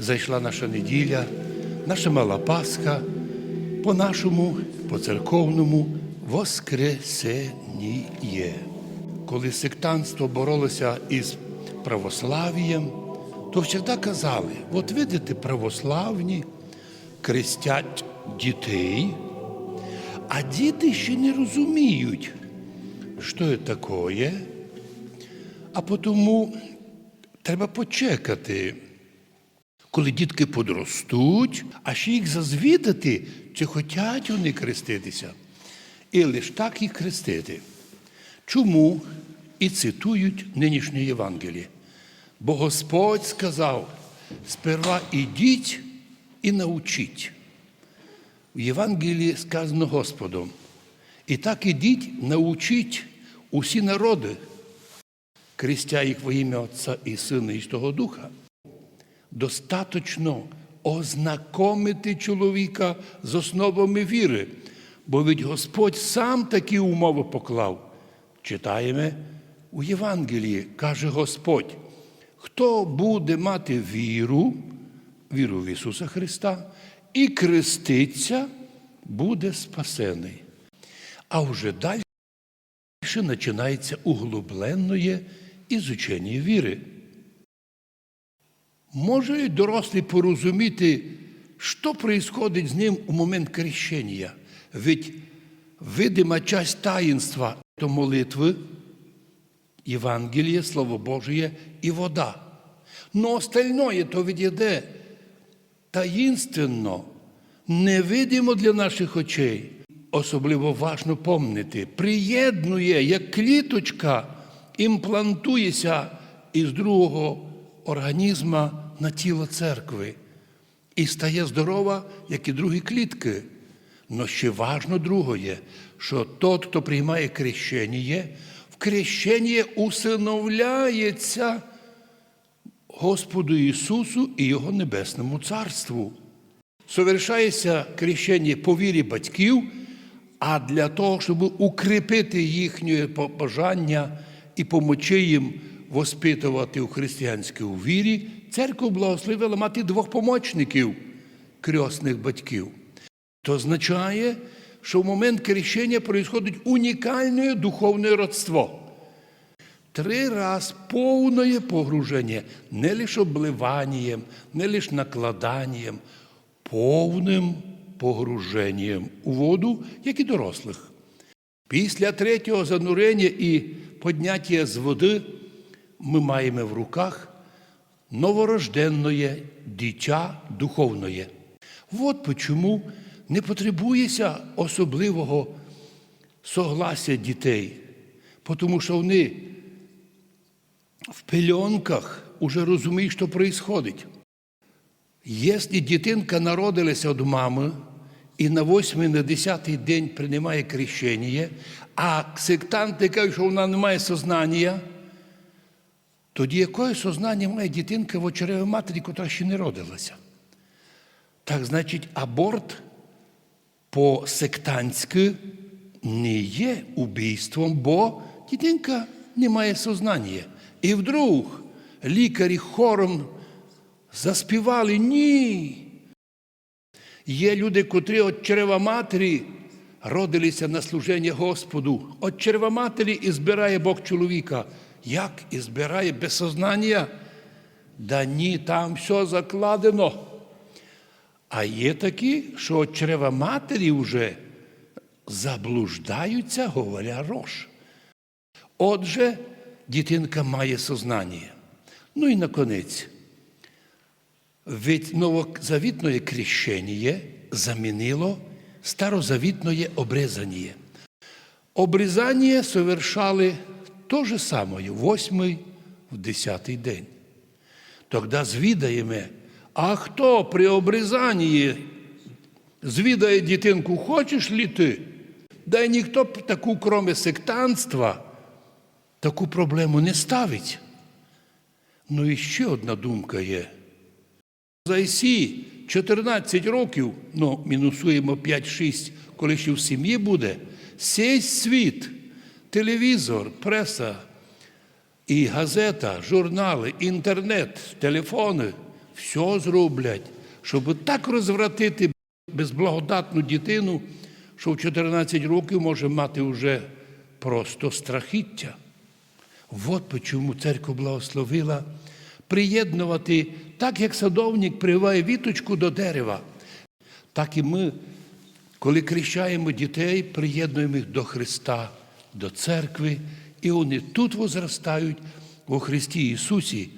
зайшла наша неділя, наша мала Пасха, по нашому, по церковному Воскресеніє. Коли сектантство боролося із православієм, то завжди казали: от видите, православні крестять дітей, а діти ще не розуміють, що це таке, а тому треба почекати, коли дітки подростуть, а ще їх зазвідати, чи хочуть вони хреститися. І лише так їх хрестити. Чому і цитують нинішнє Євангеліє? Бо Господь сказав: сперва ідіть і научіть. В Євангелії сказано Господом. І так ідіть, научіть усі народи, крестя їх во ім'я Отця і Сина і Святого Духа. Достаточно ознакомити чоловіка з основами віри, бо від Господь сам такі умови поклав. Читаємо у Євангелії, каже Господь, хто буде мати віру, віру в Ісуса Христа, і креститься, буде спасений. А вже далі починається углубленне ізучення віри. Може дорослий порозуміти, що происходить з ним у момент крещення. Ведь видима часть таїнства то молитви, Євангеліє, Слово Божє і вода. Но остальное то відійде таїнственно, невидимо для наших очей. Особливо важно помнити, приєднує, як кліточка, імплантується із другого організма на тіло церкви і стає здорова, як і другі клітки. Но ще важно другое, що тот, хто приймає крещення, в крещення усиновляється Господу Ісусу і Його Небесному Царству. Совершається крещення по вірі батьків, а для того, щоб укріпити їхнє бажання і помочи їм воспитувати у християнській вірі, церква благословила мати двох помічників крьосних батьків. То означає, що в момент крещення происходить унікальне духовне родство. Три раз повне погруження, не лише обливанням, не лише накладанням, повним погруженням у воду, як і дорослих. Після третього занурення і подняття з води ми маємо в руках новорожденне дитя духовне. От чому не потребується особливого согласия дітей, тому що вони в пельонках уже розуміють, що відбувається. Якщо дитинка народилася від мами і на восьмий, на десятий день приймає крещення, а сектанти кажуть, що вона не має сознання, тоді якое сознання має дитинка в очереві матері, яка ще не родилася? Так значить, аборт по-сектантськи не є убійством, бо дитинка не має сознання. І вдруг лікарі хором заспівали ні. Є люди, котрі від черева матері родилися на служення Господу. От черева матері і збирає Бог чоловіка. Як і збирає без сознання? Да ні, там все закладено. А є такі, що від чрева матері вже заблуждаються, говоря рож. Отже, дитинка має сознання. Ну і наконець, від новозавітне крещення замінило старозавітне обрезання. Обрізання совершали те же саме, восьмий в десятий день. Тоді звідаємо, а хто при обрізанні звідає дитинку, хочеш лі ти? Да й ніхто таку, кроме сектантства, таку проблему не ставить. Ну і ще одна думка є. За ісі 14 років, ну, мінусуємо 5-6, коли ще в сім'ї буде, сей світ, телевізор, преса і газета, журнали, інтернет, телефони, все зроблять, щоб так розвратити безблагодатну дитину, що в 14 років може мати вже просто страхіття. От чому церква благословила приєднувати, так як садовник прививає віточку до дерева, так і ми, коли крещаємо дітей, приєднуємо їх до Христа, до церкви, і вони тут возростають у Христі Ісусі.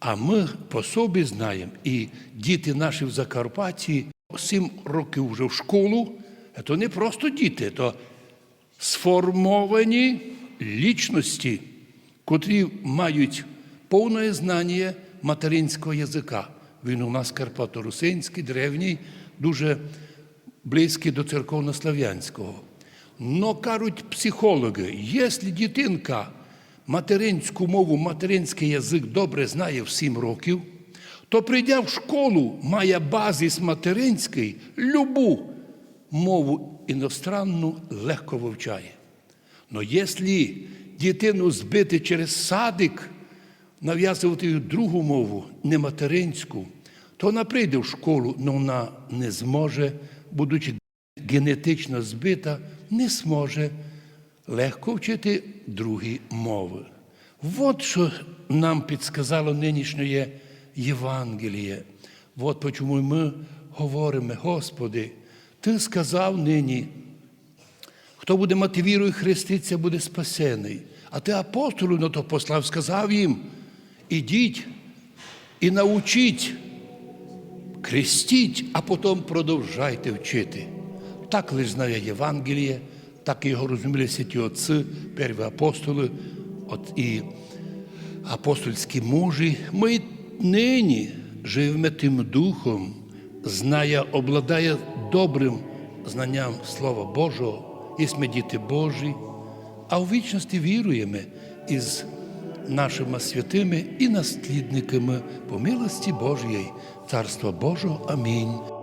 А ми по собі знаємо, і діти наші в Закарпатті, сім років вже в школу, це не просто діти, то сформовані лічності, котрі мають повне знання материнського язика. Він у нас карпато-русинський, древній, дуже близький до церковнослов'янського. Но кажуть психологи, якщо дитинка материнську мову, материнський язик добре знає в 7 років, то прийдя в школу, має базис материнський, любу мову іностранну легко вивчає. Но якщо дитину збити через садик, нав'язувати другу мову, не материнську, то вона прийде в школу, але вона не зможе, будучи генетично збита, не зможе легко вчити другі мови. От що нам підсказало нинішнє Євангеліє. От чому ми говоримо, Господи, Ти сказав нині, хто буде мати віру і хреститься, буде спасений. А ти апостолу на то послав, сказав їм, ідіть і научіть, крестіть, а потім продовжайте вчити. Так лише знає Євангеліє, так його розуміли святі отці, перві апостоли от і апостольські мужі. Ми нині живемо тим духом, знає, обладає добрим знанням Слова Божого, і ми діти Божі, а у вічності віруємо із нашими святими і наслідниками по милості Божої, Царства Божого. Амінь.